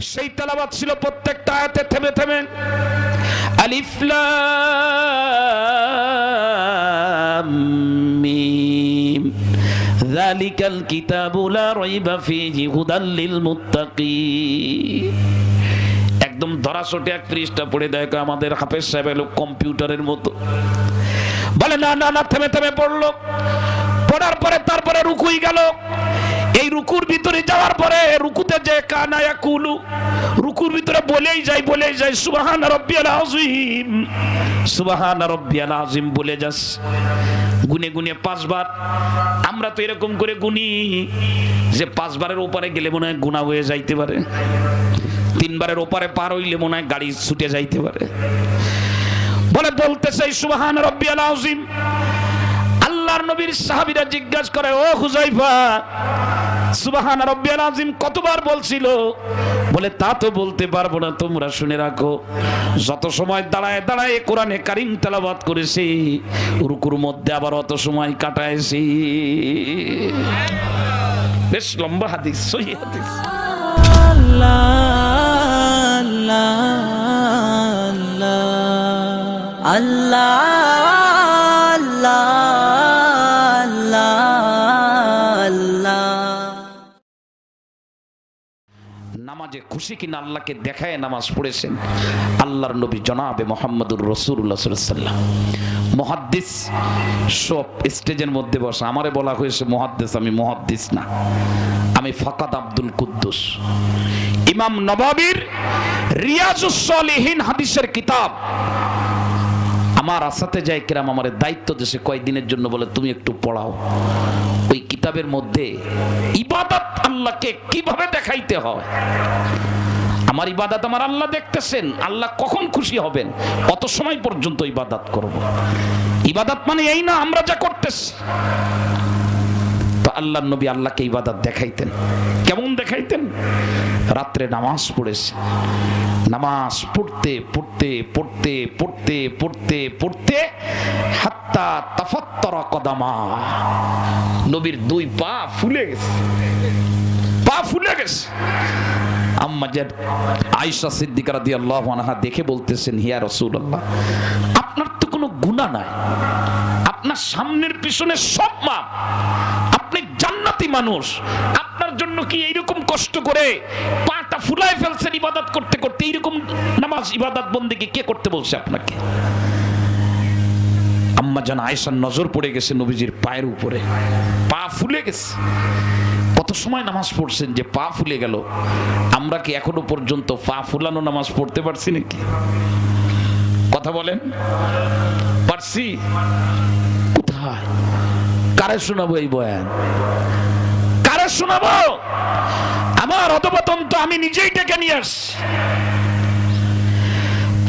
সেই তেলাবাদ ছিল প্রত্যেকটা আয়াতে থেমে থেমে। আলিফ লাম মিম। যালিকাল রাইবা ফীহি হুদাল লিল মুত্তাকিন। একদম এক পৃষ্ঠা পড়ে দেয় আমাদের হাফেজ সাহেব এলো কম্পিউটারের মতো। বলে, না না না, থেমে থেমে পড়ল। পড়ার পরে তারপরে রুকুই গেল। এই রুকুর ভিতরে যাওয়ার পরে রুকুতে যে কানায়া কুলু রুকুর ভিতরে বলেই যাই বলেই যাই সুবাহান রব্বিয়াল আযীম, সুবাহান রব্বিয়াল আযীম, বলে যাস। গুনে গুনে পাঁচবার, আমরা তো এরকম করে গুনি যে পাঁচবারের উপরে গেলে মনে হয় গুণা হয়ে যাইতে পারে। তিনবারের ওপারে পার হইলে মনে হয় গাড়ি ছুটে যাইতে পারে। বলে বলতেছে, সুবহান রব্বিয়াল আযীম আল্লাহর নবীর সাহাবীরা জিজ্ঞাসা করে, ও হুজাইফা, সুবহান রব্বিয়াল আযীম, কতবার বলছিল? বলে, তা তো বলতে পারব না, তোমরা শুনে রাখো। যত সময় দাঁড়ায় দাঁড়ায় কোরআনে কারিম তেলাওয়াত করেছি, রুকুর মধ্যে আবার অত সময় কাটাইছি। বেশ লম্বা হাদিস, সহি হাদিস। নামাজে খুশি কিনা আল্লাহকে দেখায় নামাজ পড়েছেন? আল্লাহর নবী জনাবে মোহাম্মদুর রসুল্লাহ সাল্লাম মহাদ্দিস সব স্টেজের মধ্যে বসে। আমারে বলা হয়েছে, মহাদ্দিস, আমি মহাদ্দিস না। আমি ফাকাদ আব্দুল কুদ্দুস। ইমাম নবাবির রিয়াজুসলিহীন হাদিসের কিতাব আমার আসাতে যাই কিরাম, আমার দায়িত্ব দেশে কয়েকদিনের জন্য বলে, তুমি একটু পড়াও। ওই কিতাবের মধ্যে ইবাদত আল্লাহকে কীভাবে দেখাইতে হয়? আমার ইবাদত আমার আল্লাহ দেখতেছেন, আল্লাহ কখন খুশি হবেন? অত সময় পর্যন্ত ইবাদত করব। ইবাদত মানে এই না, আমরা যা করতেছি। তো আল্লাহ নবী আল্লাহকে ইবাদত দেখাইতেন। কেমন দেখাইতেন রাত্রে নামাজ পড়েছে। নামাজ পড়তে পড়তে পড়তে পড়তে পড়তে পড়তে হাত্তা তাফাত্তরা কদামা। নবীর দুই পা ফুলে গেছে। পা ফুলে গেছে। আম্মা যে আয়েশা সিদ্দিকা রাদিয়াল্লাহু আনহা দেখে বলতেছেন, হিয়া রাসূলুল্লাহ, আপনার তো কোনো গুনাহ নাই। আপনার সামনের পিছনে সব মাপ। আপনি জান্নাতি মানুষ। আপনার জন্য কি এইরকম কষ্ট করে পাটা ফুলায় ফেলছেন ইবাদত করতে করতে? এইরকম নামাজ ইবাদত বন্দেকে কে করতে বলছে আপনাকে? আম্মা জান আয়েশার নজর পড়ে গেছে নবীজির পায়ের উপরে। পা ফুলে গেছে। কত সময় নামাজ পড়ছেন যে পা ফুলে গেল? আমরা কি এখনও পর্যন্ত পা ফুলানো নামাজ পড়তে পারছি নাকি? কথা বলেন। পারছি? কোথায়? কারে শোনাবো এই বয়ান? শোনাবো? আমার অধপতন তো আমি নিজেই ডেকে নিয়ে আসছি।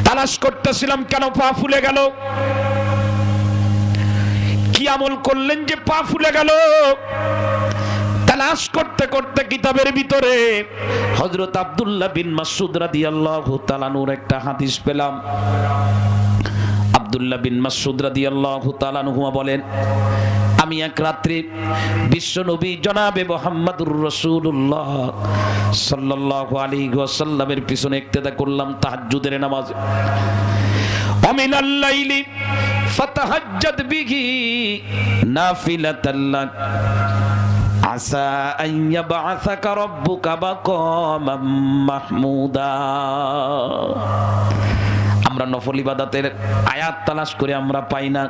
তালাশ করতেছিলাম, কেন পা ফুলে গেল? কি আমল করলেন যে পা ফুলে গেল? তালাশ করতে করতে কিতাবের ভিতরে হজরত আব্দুল্লাহ বিন মাসুদ রাদিয়াল্লাহু তাআলার একটা হাদিস পেলাম। আব্দুল্লাহ বিন মাসুদ রাদিয়াল্লাহু তাআলা বলেন আমি এক রাত্রি বিশ্ব নবী জনাবে মোহাম্মদুর রসুল্লাহ সাল্লাহ আলী গোসাল্লামের পিছনে একতেদা করলাম তাহাজুদের নামাজে। অমিন বিহি আসা আইয়া মাহমুদা। আমরা নফল ইবাদাতের আয়াত তালাশ করে আমরা পাই না।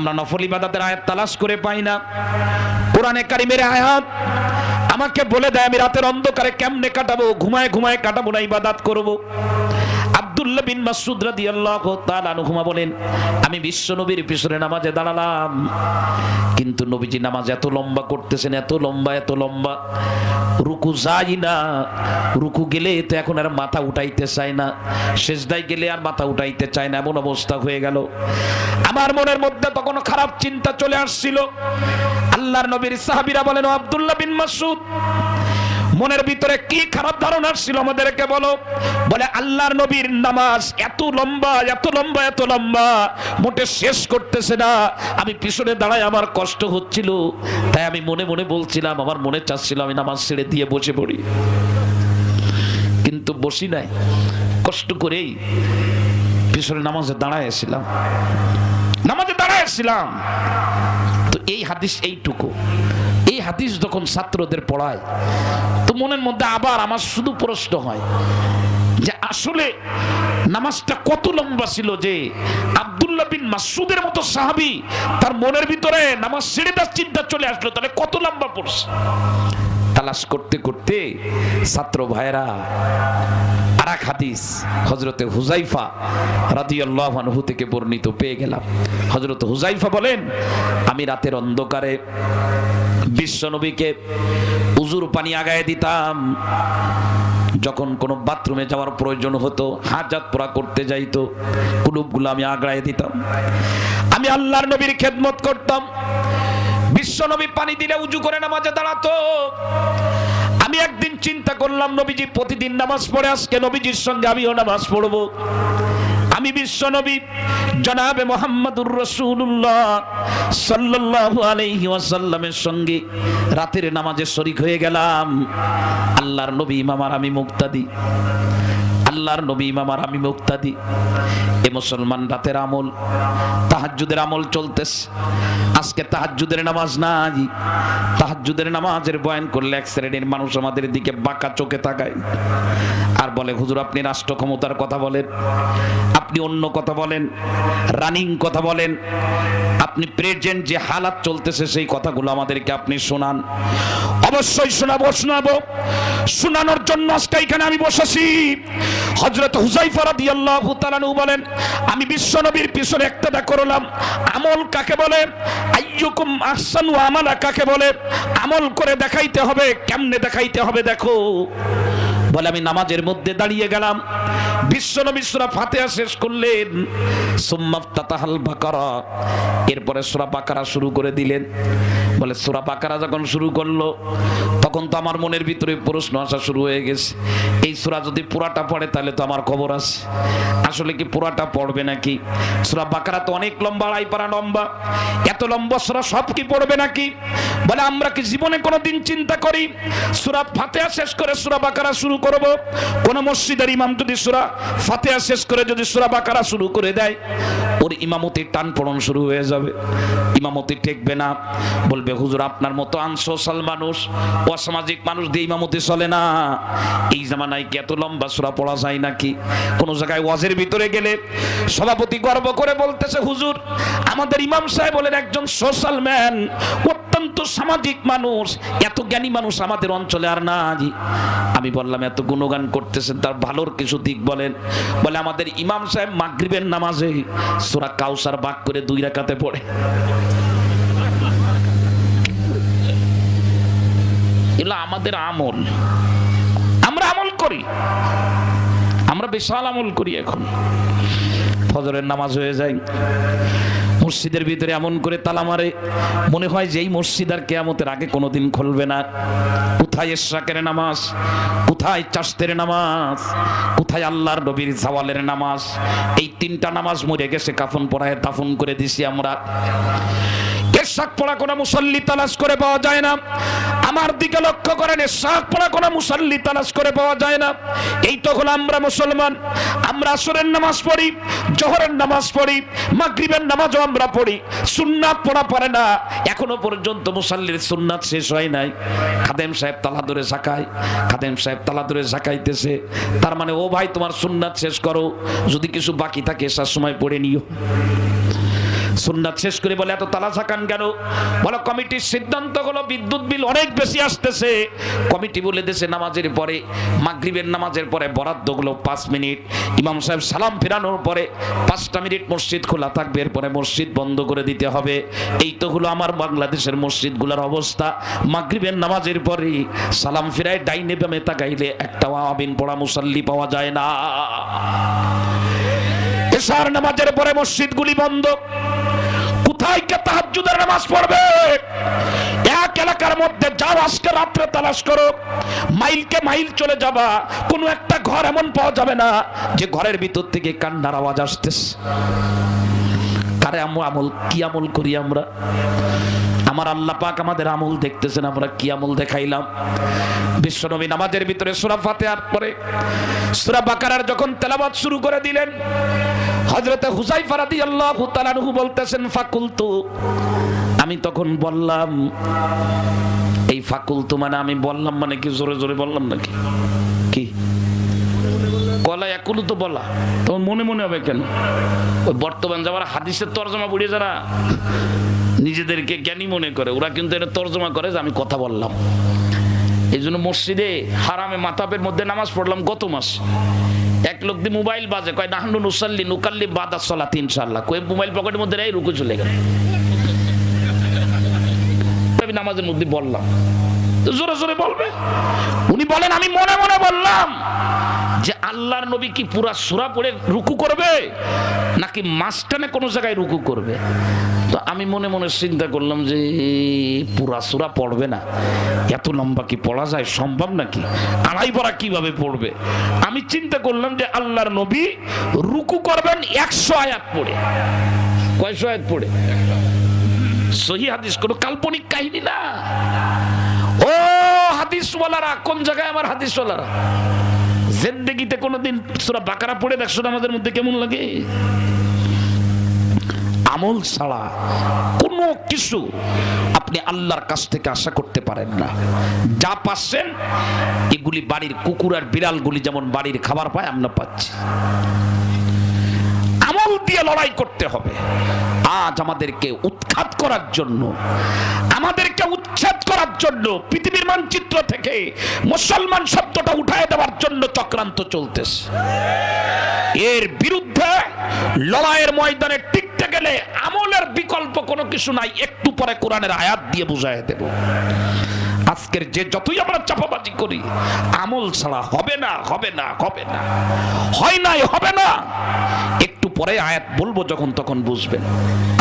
আমরা নফল ইবাদতের আয়াত তালাশ করে পাই না। কোরআনে কারিমের আয়াত, আমাকে বলে দেয়, আমি রাতের অন্ধকারে কেমনে কাটাবো, ঘুমায় ঘুমায় কাটাবো না, ইবাদাত করব। আব্দুল্লাহ বিন মাসুদ রাদিয়াল্লাহু তাআলা আনহুমা বলেন, আমি বিশ্ব নবীর পিছনে নামাজে দাঁড়ালাম। কিন্তু নবীজি নামাজ এত লম্বা করতেছেন, এত লম্বা এত লম্বা। রুকু যাই না, রুকু গেলে তো এখন আর মাথা উঠাইতে চায় না। সেজদায় গেলে আর মাথা উঠাইতে চায় না, এমন অবস্থা হয়ে গেল। আমার মনের মধ্যে তখন খারাপ চিন্তা চলে আসছিল। আল্লাহর নবীর সাহাবীরা বলেন, "ও আব্দুল্লাহ বিন মাসুদ মনের ভিতরে কি খারাপ ধারণা ছিল আমাদেরকে বলো? বলে, আল্লাহর নবীর নামাজ এত লম্বা এত লম্বা এত লম্বা, মোটে শেষ করতেছে না। আমি পিছনে দাঁড়ায় আমার কষ্ট হচ্ছিল, তাই আমি মনে মনে বলছিলাম, আমার মনে চাচ্ছিল আমি নামাজ ছেড়ে দিয়ে বসে পড়ি। কিন্তু বসি নাই, কষ্ট করেই পিছনে নামাজে দাঁড়াইছিলাম নামাজে দাঁড়াইছিলাম তো এই হাদিস এইটুকু। এই হাদিস যখন ছাত্রদের পড়ায়, তো মনের মধ্যে আবার আমার শুধু প্রশ্ন হয় যে আসলে নামাজটা কত লম্বা ছিল যে আব্দুল্লাহ বিন মাসুদের মতো সাহাবি তার মনের ভিতরে নামাজ ছেড়ে দেওয়ার চিন্তা চলে আসলো, তাহলে কত লম্বা পড়ছে তালাশ করতে করতে ছাত্র ভাইরা আর এক হাদিস হজরতে হুজাইফা রাদিয়াল্লাহু আনহু থেকে বর্ণিত পেয়ে গেলাম। হজরত হুজাইফা বলেন, আমি রাতের অন্ধকারে বিশ্বনবীকে উজুর পানি আগায় দিতাম। যখন কোনো বাথরুমে যাওয়ার প্রয়োজন হতো, হাজাত পোড়া করতে যাইতো, কুলুপগুলো আমি আগায় দিতাম। আমি আল্লাহর নবীর খেদমত করতাম। বিশ্বনবী পানি দিলে উজু করে নামাজে দাঁড়াতো। আমি একদিন চিন্তা করলাম, নবীজি প্রতিদিন নামাজ পড়ে, আজকে নবীজির সঙ্গে আমিও নামাজ পড়ব। আমি বিশ্ব নবী জনাবে মোহাম্মদুর রসুল্লাহ সাল্লাহ আলহি ওয়াসাল্লামের সঙ্গে রাতের নামাজে শরিক হয়ে গেলাম। আল্লাহর নবী ইমামার আমি মুক্তাদি। আল্লাহর নবী ইমামার আমি মুক্তাদি। এ মুসলমান রাতের আমল, তাহাজ্জুদের আমল চলতেছে। আজকে তাহাজ্জুদের নামাজ নাই। তাহাজ্জুদের নামাজের বয়ান করলে এক শ্রেণির মানুষ আমাদের দিকে বাঁকা চোখে তাকায়। আর বলে, হুজুর, আপনি রাষ্ট্র ক্ষমতার কথা বলেন, আপনি অন্য কথা বলেন, রানিং কথা বলেন। আপনি প্রেজেন্ট যে হালাত চলতেছে, সেই কথাগুলো আমাদেরকে আপনি শোনান। অবশ্যই শোনাবো শোনাবো। শোনানোর জন্য আজকে এখানে আমি বসেছি। হজরত হুজাইফা রাদিয়াল্লাহু তাআলা বলেন, আমি বিশ্বনবীর পিছনে একটা করলাম। আমল কাকে বলে? আইয়ুকুম আহসানু আমালা কাকে বলে? আমল করে দেখাইতে হবে, কেমনে দেখাইতে হবে দেখো। বলে, আমি নামাজের মধ্যে দাঁড়িয়ে গেলাম। বিশ্বনবী সূরা ফাতিহা শেষ করলেন। সুম্মা তাতাহাল বাকারা। এরপরে সূরা বাকারা শুরু করে দিলেন। বলে, সূরা বাকারা যখন শুরু করল, তখন তো আমার মনের ভিতরে প্রশ্ন আসা শুরু হয়ে গেছে। এই সূরা যদি পুরাটা পড়ে, তাহলে তো আমার খবর আছে। আসলে কি পুরাটা পড়বে নাকি? সূরা বাকারা তো অনেক লম্বা, আড়াই পারা লম্বা। এত লম্বা সূরা সব কি পড়বে নাকি? বলে, আমরা কি জীবনে কোনো দিন চিন্তা করি? সূরা ফাতিহা শেষ করে সূরা বাকারা শুরু করব। কোন মসজিদের ইমাম যদি সূরা ফাতিহা শেষ করে যদি সূরা বাকারা শুরু করে দেয়, ওর ইমামতির টান পড়ন শুরু হয়ে যাবে। ইমামতি টেকবে না। বলবে, হুজুর, আপনার মতো আনসোশাল মানুষ, অসামাজিক মানুষ দিয়ে ইমামতি চলে না। এই জামানায় কি এত লম্বা সূরা পড়া যায় নাকি? কোন জায়গায় ওয়াজের ভিতরে গেলে সভাপতি গর্ব করে বলতেছে, হুজুর, আমাদের ইমাম সাহেব বলেন, একজন সোশ্যাল ম্যান, অত্যন্ত সামাজিক মানুষ, এত জ্ঞানী মানুষ আমাদের অঞ্চলে আর নাই। আমি বললাম, এত গুণগান করতেছেন, তার ভালোর কিছু দিক বলেন। বলে, আমাদের ইমাম সাহেব মাগরিবের নামাজে সূরা কাউসার বাক করে দুই রাকাতে পড়ে। এগুলো আমাদের আমল। করি। আমরা বিশাল আমল করি এখন। ফজরের নামাজ হয়ে যায়। মসজিদের ভিতরে এমন করে তালা মারে। মনে হয় যে এই মসজিদ আর কেয়ামতের আগে কোনোদিন খুলবে না। কোথায় এশরাকের নামাজ? কোথায় চাষতের নামাজ? কোথায় আল্লাহর নবীর জাওয়ালের নামাজ? এই তিনটা নামাজ মরে গেছে, কাফন পড়ায় দাফন করে দিছি আমরা। এরশাক পড়া কোনো মুসল্লি তালাশ করে পাওয়া যায় না। আমার দিকে লক্ষ্য করেন এরশাক পড়া কোনো মুসল্লি তালাশ করে পাওয়া যায় না। এই তো হলো আমরা মুসলমান। আমরা আসরের নামাজ পড়ি, জোহরের নামাজ পড়ি, মাগরিবের নামাজও আমরা পড়ি। সুন্নাত পড়া পারে না। এখনও পর্যন্ত মুসল্লির সুন্নাত শেষ হয় নাই। খাদেম সাহেব তালা ধরে ঝাঁকায়, খাদেম সাহেব তালা ধরে ঝাঁকাইতেছে। তার মানে ও ভাই, তোমার সুন্নাত শেষ করো। যদি কিছু বাকি থাকে, এসার সময় পড়ে নিও। সুন্নাত শেষ করে বলে, এত তালা ঝাঁকান কেন? বলো, কমিটির সিদ্ধান্ত হলো বিদ্যুৎ বিল অনেক বেশি আসতেছে। কমিটি বলে দেশে নামাজের পরে, মাগরিবের নামাজের পরে বরাদ্দগুলো পাঁচ মিনিট, ইমাম সাহেব সালাম ফেরানোর পরে পাঁচটা মিনিট মসজিদ খোলা থাকবে, এরপরে মসজিদ বন্ধ করে দিতে হবে। এই তো হলো আমার বাংলাদেশের মসজিদগুলোর অবস্থা। মাগরিবের নামাজের পরে সালাম ফেরায় ডাইনে বামে তাকাইলে একটা আবিন পড়া মুসাল্লি পাওয়া যায় না। এশার নামাজের পরে মসজিদগুলি বন্ধ। কোথায় কে তাহাজ্জুদের নামাজ পড়বে। এক এলাকার মধ্যে যাও, আজকে রাত্রে তালাশ করো। মাইলকে মাইল চলে যাবা, কোনো একটা ঘর এমন পাওয়া যাবে না যে ঘরের ভিতর থেকে কান্নার আওয়াজ আসতেছে। আমল কি আমল করি আমরা? আমার আল্লাহ পাক আমাদের আমল দেখতেছেন, আমরা কি আমল দেখাইলাম? বিশ্বনবী নামাজের ভিতরে সূরা ফাতিহার পরে সূরা বাকারার যখন তেলাবাদ শুরু করে দিলেন হযরতে হুযায়ফা রাদিয়াল্লাহু তাআলা আনহু বলতেছেন, ফাকুলতু। আমি তখন বললাম, এই ফাকুলতু মানে আমি বললাম মানে কি জোরে জোরে বললাম নাকি? কি? কলা একুলু তো বলা। তোমার মনে মনে হবে কেন? ওই বর্তমান যারা হাদিসের তর্জমা পড়ে যারা নিজেদেরকে জ্ঞানী মনে করে, ওরা কিন্তু এটা তর্জমা করে যে আমি কথা বললাম। এই জন্য মসজিদে হারামে মাতাবের মধ্যে নামাজ পড়লাম গত মাস। এক লোক দিয়ে মোবাইল বাজে, কয়, নাহানু নুসাল্লি নুকাল্লি বাদা তিন ইনশাল্লাহ কয়ে মোবাইল পকেটের মধ্যে এই রুকু চলে গেল। আমি নামাজের মধ্যে বললাম। জোরে জোরে বলবে। উনি বলেন, আমি মনে মনে বললাম। যে আল্লাহর নবী কি পুরা সুরা পড়ে রুকু করবে? নাকি মাঝখানে কোনো জায়গায় রুকু করবে? তো আমি মনে মনে চিন্তা করলাম যে পুরা সুরা পড়বে না। এত লম্বা কি পড়া যায়? সম্ভব নাকি? আড়াই পড়া কীভাবে পড়বে? আমি চিন্তা করলাম যে আল্লাহর নবী রুকু করবেন একশো আয়াত পড়ে। কয়শো আয়াত পড়ে? সহি হাদিস, কোনো কাল্পনিক কাহিনী না। ও হাদিসওয়ালারা, কোন জায়গায় আমার হাদিসওয়ালারা? জেন্দেগিতে কোনোদিন সুরা বাকারা পড়ে দেখছ আমাদের মধ্যে কেমন লাগে? আমল ছাড়া কোনো কিছু আপনি আল্লাহর কাছ থেকে আশা করতে পারেন না। যা পাচ্ছেন, এগুলি বাড়ির কুকুর আর বিড়ালগুলি যেমন বাড়ির খাবার পায়, আমরা পাচ্ছি। আমল দিয়ে লড়াই করতে হবে। আজ আমাদেরকে উৎখাত করার জন্য, আমাদেরকে উচ্ছেদ করার জন্য পৃথিবীর মানচিত্র থেকে মুসলমান শব্দটা উঠায় দেওয়ার জন্য চক্রান্ত চলতেছে। এর বিরুদ্ধে লড়াইয়ের ময়দানে টিকতে গেলে আমলের বিকল্প কোনো কিছু নাই, একটু পরে কোরআনের আয়াত দিয়ে বুঝাই দেব। আজকের যে যতই আমরা চাপাবাজি করি, আমল ছাড়া হবে না হবে না হবে না। হয় নাই, হবে না। একটু পরে আয়াত বলব যখন, তখন বুঝবেন।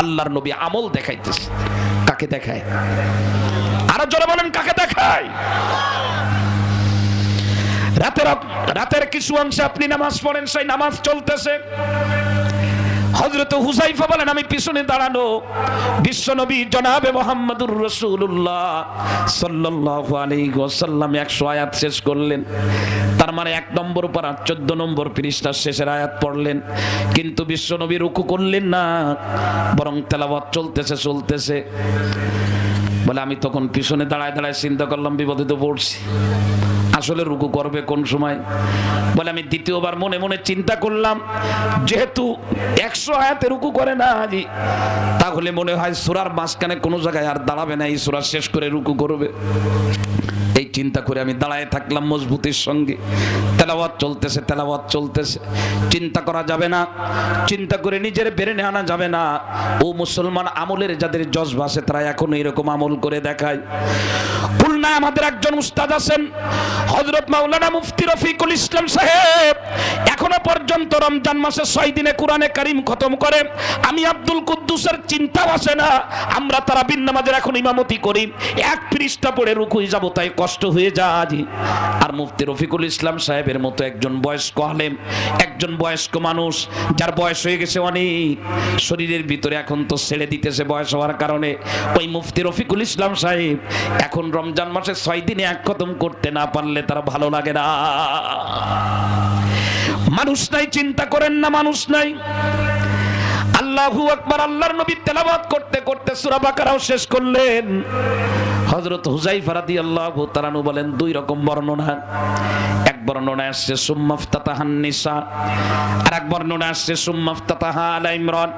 আল্লাহর নবী আমল দেখাইতেছে। কাকে দেখায়? আরও জোরে বলেন, কাকে দেখায়? রাতের রাতের কিছু অংশে আপনি নামাজ পড়েন, সেই নামাজ চলতেছে। হজরত হুসাইফা বলেন, আমি পিছনে দাঁড়ানো বিশ্বনবী জনাবে মোহাম্মদুর রসুল্লাহ সাল্লাল্লাহু আলাইহি ওয়াসাল্লাম একশো আয়াত শেষ করলেন। তার মানে এক নম্বর পর আর চোদ্দ নম্বর পৃষ্ঠার শেষের আয়াত পড়লেন। কিন্তু বিশ্বনবী রুকু করলেন না, বরং তেলাওয়াত চলতেছে চলতেছে। বলে, আমি তখন পিছনে দাঁড়ায় দাঁড়ায় চিন্তা করলাম, বিপদে তো পড়ছি। আসলে রুকু করবে কোন সময়? বলে, আমি দ্বিতীয়বার মনে মনে চিন্তা করলাম, যেহেতু একশো আয়াতে রুকু করে না হাজি, তাহলে মনে হয় সুরার মাঝখানে কোনো জায়গায় আর দাঁড়াবে না, এই সুরা শেষ করে রুকু করবে। চিন্তা করে আমি দাঁড়ায় থাকলাম মজবুতির সঙ্গে। তেলাওয়াত চলতেছে তেলাওয়াত চলতেছে। চিন্তা করা যাবে না, চিন্তা করে নিজের বেরেনে আনা যাবে না। ও মুসলমান আমলের যাদের জজবা আছে, তারা এখন এরকম আমল করে দেখায়। খুলনায় আমাদের একজন উস্তাদ আছেন হজরত মাওলানা মুফতি রফিকুল ইসলাম সাহেব। এখনও পর্যন্ত রমজান মাসে ছয় দিনে কোরআনে কারিম খতম করে। আমি আব্দুল কুদ্দুসের চিন্তাও আসে না, আমরা তারা বিন নামাজের এখন ইমামতি করি। এক পৃষ্ঠা পড়ে রুকুই যাব, তাই কষ্ট হয়ে যায়। আর মুফতি রফিকুল ইসলাম সাহেবের মতো একজন বয়স্ক আলেম, একজন বয়স্ক মানুষ, যার বয়স হয়ে গেছে অনেক, শরীরের ভিতরে এখন তো ছেড়ে দিতেছে বয়স হওয়ার কারণে। ওই মুফতি রফিকুল ইসলাম সাহেব এখন রমজান মাসে ছয় দিনে এক খতম করতে না পারলে তারা ভালো লাগে না। মানুষ নাই, চিন্তা করেন না, মানুষ নাই। আল্লাহু আকবার, আল্লাহর নবী তেলাওয়াত করতে করতে সূরা বাকারাও শেষ করলেন। হযরত হুজাইফা রাদিয়াল্লাহু তাআলা বলেন, দুই রকম বর্ণনা। এক বর্ণনা আসছে সুম্মাফতাতাহান নিসা আর এক বর্ণনা আসছে সুম্মাফতাতাহা আলা ইমরান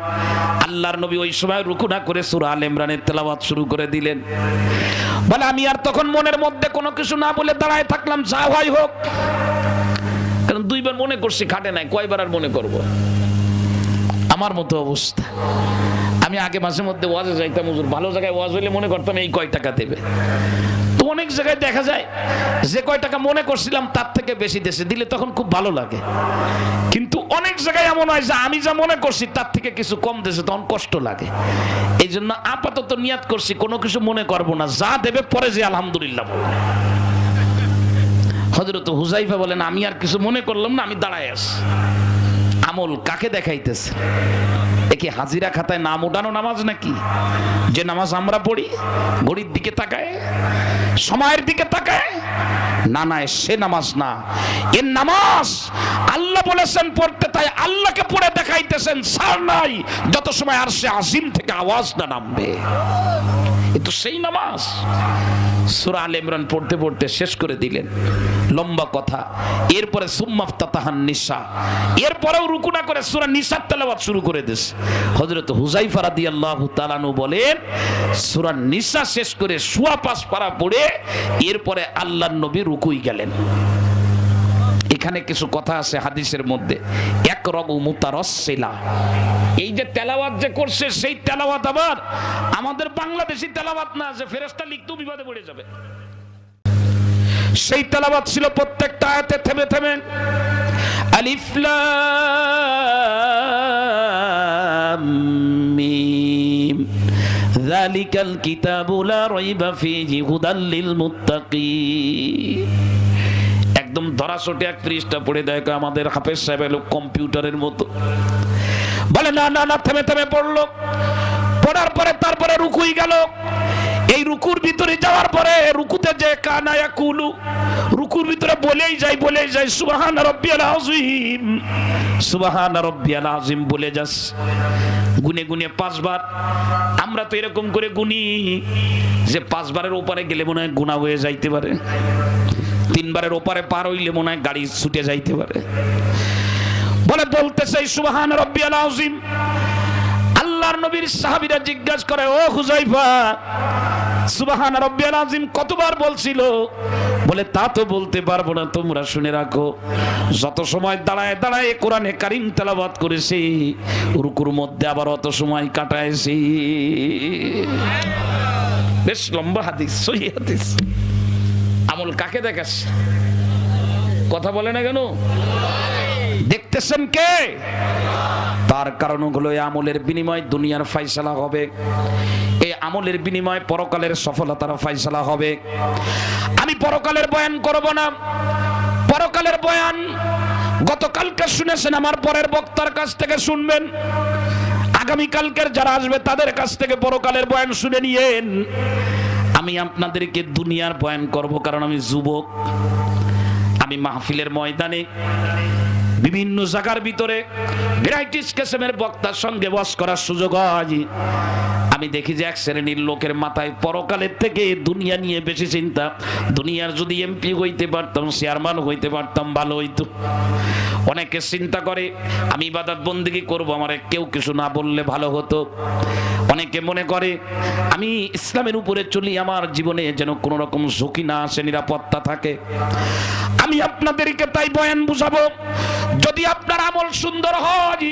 আল্লাহর নবী ওই সময় রুকু না করে সূরা আল ইমরানের তেলাওয়াত শুরু করে দিলেন। বলে, আমি আর তখন মনের মধ্যে কোনো কিছু না বলে দাঁড়ায় থাকলাম, যা হয় হোক। কারণ দুইবার মনে করছি, খাটে নাই, কয়বার আর মনে করব? আমার মতো অবস্থা। আমি আগে মাঝে মধ্যে ওয়াজে যাইতাম, হুজুর। ভালো জায়গায় ওয়াজ হইলে মনে করতাম এই কয় টাকা দেবে। তো অনেক জায়গায় দেখা যায়, যে কয় টাকা মনে করছিলাম তার থেকে বেশি দেশে। দিলে তখন খুব ভালো লাগে। কিন্তু অনেক জায়গায় এমন হয় যে আমি যা মনে করছি তার থেকে কিছু কম দেশে তখন কষ্ট লাগে। এই জন্য আপাতত নিয়াত করছি, কোনো কিছু মনে করব না। যা দেবে পরে যে আলহামদুলিল্লাহ বলব। হজরত হুজাইফা বলেন, আমি আর কিছু মনে করলাম না, আমি দাঁড়ায় আছি। আমল কাকে দেখাইতেছে? এ কি হাজিরা খাতায় নাম ওঠানো নামাজ নাকি? যে নামাজ আমরা পড়ি, ঘড়ির দিকে তাকায়, সময়ের দিকে তাকায়, না না, সে নামাজ না। এর নামাজ আল্লাহ বলেছেন পড়তে, তাই আল্লাহকে পড়ে দেখাইতেছেন, সার নাই, যত সময় আর সে আজিম থেকে আওয়াজ না নামবে। এ তো সেই নামাজ। সুরা আল ইমরান পড়তে পড়তে শেষ করে দিলেন। লম্বা কথা। এরপরে সুম্মাফতাহান নিশা এরপরেও রুকুনা করে সুরা নিসার তেলাবাত শুরু করে দিস। হজরত হুজাইফা আল্লাহ তালানু বলেন, সুরা নিশা শেষ করে সুয়া পাশ পাড়া পড়ে এরপরে আল্লাহ নবী রুকুই গেলেন। এখানে কিছু কথা আছে হাদিসের মধ্যে। এক রগু মুতারসিলা এই যে তেলাওয়াত যে করছে, সেই তেলাওয়াত আবার আমাদের বাংলাদেশি তেলাওয়াত না আছে, ফেরেশতা লিখতেও বিবাদে পড়ে যাবে। সেই তেলাওয়াত ছিল প্রত্যেকটা আয়াতে থেমে থেমে। আলিফ লাম মিম। যালিকাল কিতাবু লা রাইবা ফীহি হুদাল লিল মুত্তাকিন। ধরাছোটে এক পৃষ্ঠা পড়ে দেয় আমাদের হাফেজ সাহেব এলো কম্পিউটারের মতো। বলে, না না না, থেমে থেমে পড়ল। পড়ার পরে তারপরে রুকুই গেল। এই রুকুর ভিতরে যাওয়ার পরে রুকুতে যে কানায়া কুলু, রুকুর ভিতরে বলেই যাই বলেই যাই সুবাহান রব্বিয়াল আযীম, সুবাহান রব্বিয়াল আযীম, বলে যাস। গুনে গুনে পাঁচবার। আমরা তো এরকম করে গুনি যে পাঁচবারের ওপারে গেলে মনে হয় গুণা হয়ে যাইতে পারে। তিনবারের ওপারে পার হইলে মনে হয় গাড়ি ছুটে যাইতে পারে। বলে, বলতে চাই, সুবাহান রব্বিয়াল আযীম। আল্লাহর নবীর সাহাবিরা জিজ্ঞাসা করে, ও হুজাইফা সুবাহান রব্বিয়াল আযীম কতবার বলছিল? বলে, তা তো বলতে পারব না, তোমরা শুনে রাখো। যত সময় দাঁড়ায় দাঁড়ায় কোরআনে কারিম তেলাওয়াত করেছি, রুকুর মধ্যে আবার অত সময় কাটাইছি। বেশ লম্বা হাদিস, সহি হাদিস। আমল কাকে দেখাচ্ছে কথা বলে না কেন? দেখতেছেন কে? তার কারণ হলো এই আমলের বিনিময় দুনিয়ার ফাইসালা হবে। এই আমলের বিনিময় পরকালের সফলতার ফাইসালা হবে। আমি পরকালের বয়ান করব না। পরকালের বয়ান গতকালকে শুনেছেন, আমার পরের বক্তার কাছ থেকে শুনবেন। আগামীকালকের যারা আসবে, তাদের কাছ থেকে পরকালের বয়ান শুনে নিয়েন। আমি আপনাদেরকে দুনিয়ার বয়ান করব কারণ আমি যুবক। আমি মাহফিলের ময়দানে বিভিন্ন জায়গার ভিতরে ভ্যারাইটিস কিসমের বক্তার সঙ্গে বস করার সুযোগ হয়। আমি দেখি যে এক শ্রেণির লোকের মাথায় পরকালের থেকে দুনিয়া নিয়ে বেশি চিন্তা। দুনিয়ার যদি এমপি হইতে পারতাম, চেয়ারম্যান হইতে পারতাম, ভালো হইতো। অনেকে চিন্তা করে, আমি ইবাদত বন্দিগি করব? আমার কেউ কিছু না বললে ভালো হতো। অনেকে মনে করে, আমি ইসলামের উপরে চলি, আমার জীবনে যেন কোনো রকম ঝুঁকি না আসে, নিরাপত্তা থাকে। আমি আপনাদেরকে তাই বয়ান বুঝাবো, যদি আপনার আমল সুন্দর হয়,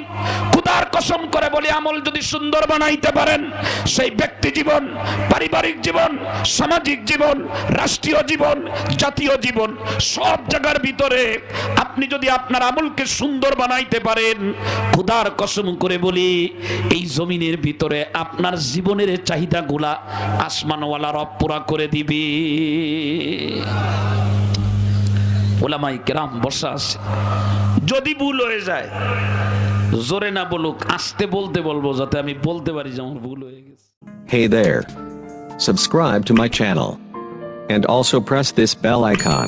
খুদার কসম করে বলি, আমল যদি সুন্দর বানাইতে পারেন, সেই ব্যক্তি জীবন, পারিবারিক জীবন, সামাজিক জীবন, রাষ্ট্রীয় জীবন, জাতীয় জীবন, সব জায়গার ভিতরে আপনি যদি আপনার আমলকে সুন্দর বানাইতে পারেন খুদার কসম করে বলি, এই জমিনের ভিতরে আপনার জীবনের চাহিদাগুলা আসমানওয়ালা রব পুরা করে দিবে ওলামাই কেরাম বসা আছে যদি ভুল হয়ে যায়, জোরে না বলুক, আস্তে বলতে বলব যাতে আমি বলতে পারি যে আমার ভুল হয়ে গেছে Hey there. Subscribe to my channel. And also press this bell icon.